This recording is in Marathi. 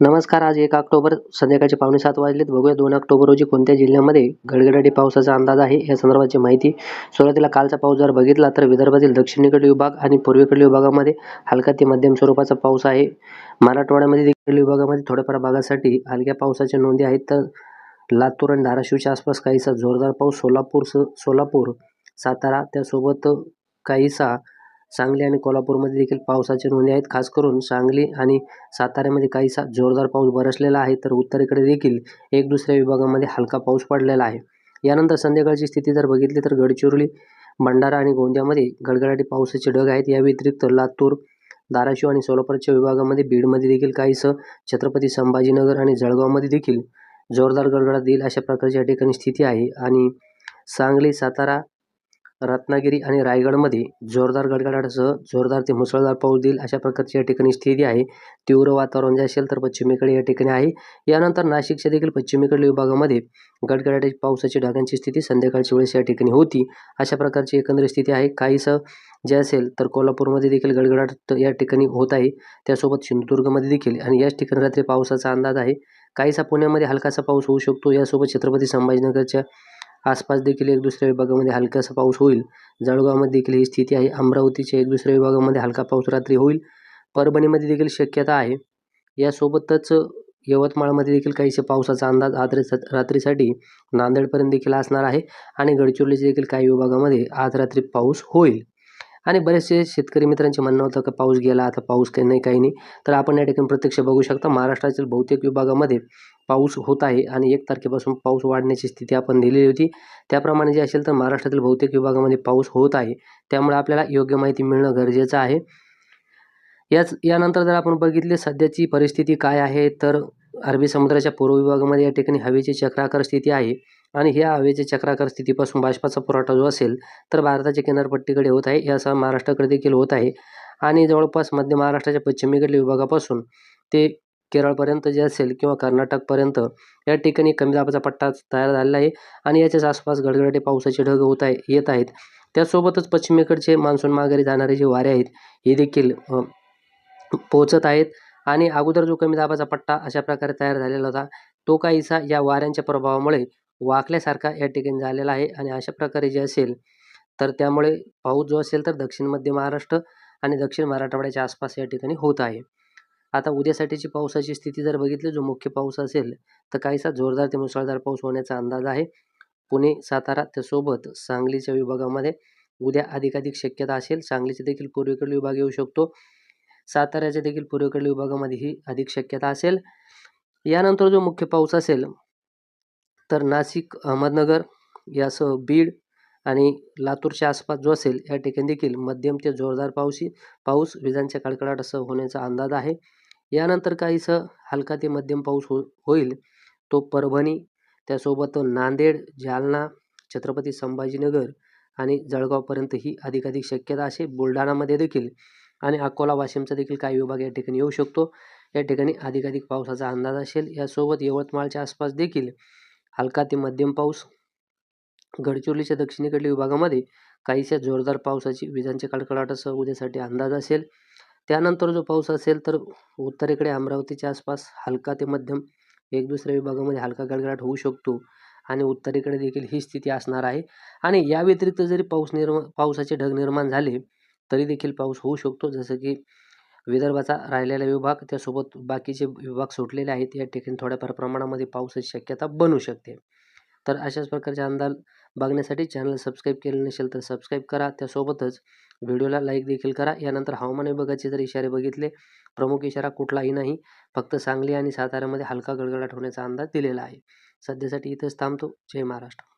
नमस्कार आज एक ऑक्टोबर संध्याकाळचे पावणे सात वाजलेत. बघूया दोन ऑक्टोबर रोजी कोणत्या जिल्ह्यामध्ये गडगडाटी पावसाचा अंदाज आहे या संदर्भाची माहिती. सुरुवातीला कालचा पाऊस जर बघितला तर विदर्भातील दक्षिणेकडील विभाग आणि पूर्वेकडील विभागामध्ये हलका ते मध्यम स्वरूपाचा पाऊस आहे. मराठवाड्यामध्ये देखील विभागामध्ये थोड्याफार भागासाठी हलक्या पावसाच्या नोंदी आहेत. तर लातूर आणि धाराशिवच्या आसपास काहीसा जोरदार पाऊस. सोलापूर सोलापूर सातारा त्यासोबत काहीसा सांगली आणि कोल्हापूरमध्ये देखील पावसाच्या नोंदी आहेत. खास करून सांगली आणि साताऱ्यामध्ये काहीसा जोरदार पाऊस बरसलेला आहे तर उत्तरेकडे देखील एक दुसऱ्या विभागामध्ये हलका पाऊस पडलेला आहे. यानंतर संध्याकाळची स्थिती जर बघितली तर गडचिरोली भंडारा आणि गोंदियामध्ये गडगडाटी पावसाचे ढग आहेत. या व्यतिरिक्त लातूर धाराशिव आणि सोलापूरच्या विभागामध्ये बीडमध्ये देखील काहीसं छत्रपती संभाजीनगर आणि जळगावमध्ये देखील जोरदार गडगडाट देईल अशा प्रकारची या ठिकाणी स्थिती आहे. आणि सांगली सातारा रत्नागिरी आणि रायगडमध्ये जोरदार गडगडाटासह जोरदार ते मुसळधार पाऊस देईल अशा प्रकारची या ठिकाणी स्थिती आहे. तीव्र वातावरण जे असेल तर पश्चिमेकडे या ठिकाणी आहे. यानंतर नाशिकच्या देखील पश्चिमेकडील विभागामध्ये गडगडाटाची पावसाची ढगांची स्थिती संध्याकाळच्या वेळेस या ठिकाणी होती. अशा प्रकारची एकंदरीत स्थिती आहे. काहीसं जे असेल तर कोल्हापूरमध्ये देखील गडगडाट या ठिकाणी होत आहे. त्यासोबत सिंधुदुर्गमध्ये देखील आणि याच ठिकाणी रात्री पावसाचा अंदाज आहे. काहीसा पुण्यामध्ये हलकासा पाऊस होऊ शकतो. यासोबत छत्रपती संभाजीनगरच्या आसपास देखील एक दुसऱ्या विभागामध्ये हलकासा पाऊस होईल. जळगावमध्ये देखील ही स्थिती आहे. अमरावतीच्या एक दुसऱ्या विभागामध्ये हलका पाऊस रात्री होईल. परभणीमध्ये देखील शक्यता आहे. यासोबतच यवतमाळमध्ये देखील काहीसे पावसाचा अंदाज आज रात्रीसाठी नांदेडपर्यंत देखील असणार आहे. आणि गडचिरोलीच्या देखील काही विभागामध्ये आज रात्री पाऊस होईल. आणि बरेचसे शेतकरी मित्रांचे म्हणणं होतं का पाऊस गेला आता पाऊस काही नाही काही नाही. तर आपण या ठिकाणी प्रत्यक्ष बघू शकता महाराष्ट्रातील बहुतेक विभागामध्ये पाऊस होत आहे आणि एक तारखेपासून पाऊस वाढण्याची स्थिती आपण दिलेली होती. त्याप्रमाणे जे असेल तर महाराष्ट्रातील बहुतेक विभागामध्ये पाऊस होत आहे. त्यामुळे आपल्याला योग्य माहिती मिळणं गरजेचं आहे. याच यानंतर जर आपण बघितले सध्याची परिस्थिती काय आहे तर अरबी समुद्राच्या पूर्व विभागामध्ये या ठिकाणी हवेची चक्राकार स्थिती आहे. आणि ह्या हवेच्या चक्राकार स्थितीपासून बाष्पाचा पुरवठा जो असेल तर भारताच्या किनारपट्टीकडे होत आहे. यासह महाराष्ट्राकडे देखील होत आहे. आणि जवळपास मध्य महाराष्ट्राच्या पश्चिमेकडील विभागापासून ते केरळपर्यंत जे असेल किंवा कर्नाटकपर्यंत या ठिकाणी कमी दाबाचा पट्टा तयार झालेला आहे. आणि याच्याच आसपास गडगडाटे पावसाचे ढग होत आहे येत आहेत. त्यासोबतच पश्चिमेकडचे मान्सून माघारी जाणारे जे वारे आहेत हे देखील पोचत आहेत. आणि अगोदर जो कमी दाबाचा पट्टा अशा प्रकारे तयार झालेला होता तो काहीसा या वाऱ्यांच्या प्रभावामुळे वाकल्यासारखा या ठिकाणी झालेला आहे आणि अशा प्रकारे जे असेल तर त्यामुळे पाऊस जो असेल तर दक्षिण मध्य महाराष्ट्र आणि दक्षिण मराठवाड्याच्या आसपास या ठिकाणी होत आहे. आता उद्यासाठीची पावसाची स्थिती जर बघितली जो मुख्य पाऊस असेल तर काहीसा जोरदार ते मुसळधार पाऊस होण्याचा अंदाज आहे. पुणे सातारा त्यासोबत सांगलीच्या विभागामध्ये उद्या अधिकाधिक शक्यता असेल. सांगलीचे देखील पूर्वेकडील विभाग येऊ शकतो. साताऱ्याच्या देखील पूर्वेकडील विभागामध्ये ही अधिक शक्यता असेल. यानंतर जो मुख्य पाऊस असेल तर नाशिक अहमदनगर यासह बीड आणि लातूरच्या आसपास जो असेल या ठिकाणी देखील मध्यम ते जोरदार पाऊसी पाऊस विजांच्या कडकडाटासह होण्याचा अंदाज आहे. यानंतर काहीसं हलका ते मध्यम पाऊस हो होईल तो परभणी त्यासोबत नांदेड जालना छत्रपती संभाजीनगर आणि जळगावपर्यंत ही अधिकाधिक शक्यता असे बुलढाणामध्ये देखील आणि अकोला वाशिमचा देखील काही विभाग या ठिकाणी येऊ शकतो. या ठिकाणी अधिकाधिक पावसाचा अंदाज असेल. यासोबत यवतमाळच्या आसपास देखील हलका ते मध्यम पाऊस. गडचिरोलीच्या दक्षिणेकडील विभागामध्ये काहीशा जोरदार पावसाची विजांच्या कडकडाटासह उद्यासाठी अंदाज असेल. त्यानंतर जो पाऊस असेल तर उत्तरेकडे अमरावतीच्या आसपास हलका ते मध्यम एक दुसऱ्या विभागामध्ये हलका गडगडाट होऊ शकतो आणि उत्तरेकडे देखील ही स्थिती असणार आहे. आणि या व्यतिरिक्त जरी पाऊस निर्मा पावसाचे ढग निर्माण झाले तरी देखील पाऊस होऊ शकतो. जसं की विदर्भाचा राहिलेला विभाग त्यासोबत बाकीचे विभाग सुटलेले आहेत. या ठिकाणी थोड्याफार प्रमाणामध्ये पावसाची शक्यता बनू शकते. तर अशाच प्रकारचे अंदाज बघण्यासाठी चॅनल सबस्क्राईब केले नसेल तर सबस्क्राईब करा. त्यासोबतच व्हिडिओला लाईक देखील करा. यानंतर हवामान विभागाचे जर इशारे बघितले प्रमुख इशारा कुठलाही नाही. फक्त सांगली आणि साताऱ्यामध्ये हलका गडगडाट होण्याचा अंदाज दिलेला आहे. सध्यासाठी इथंच थांबतो. जय महाराष्ट्र.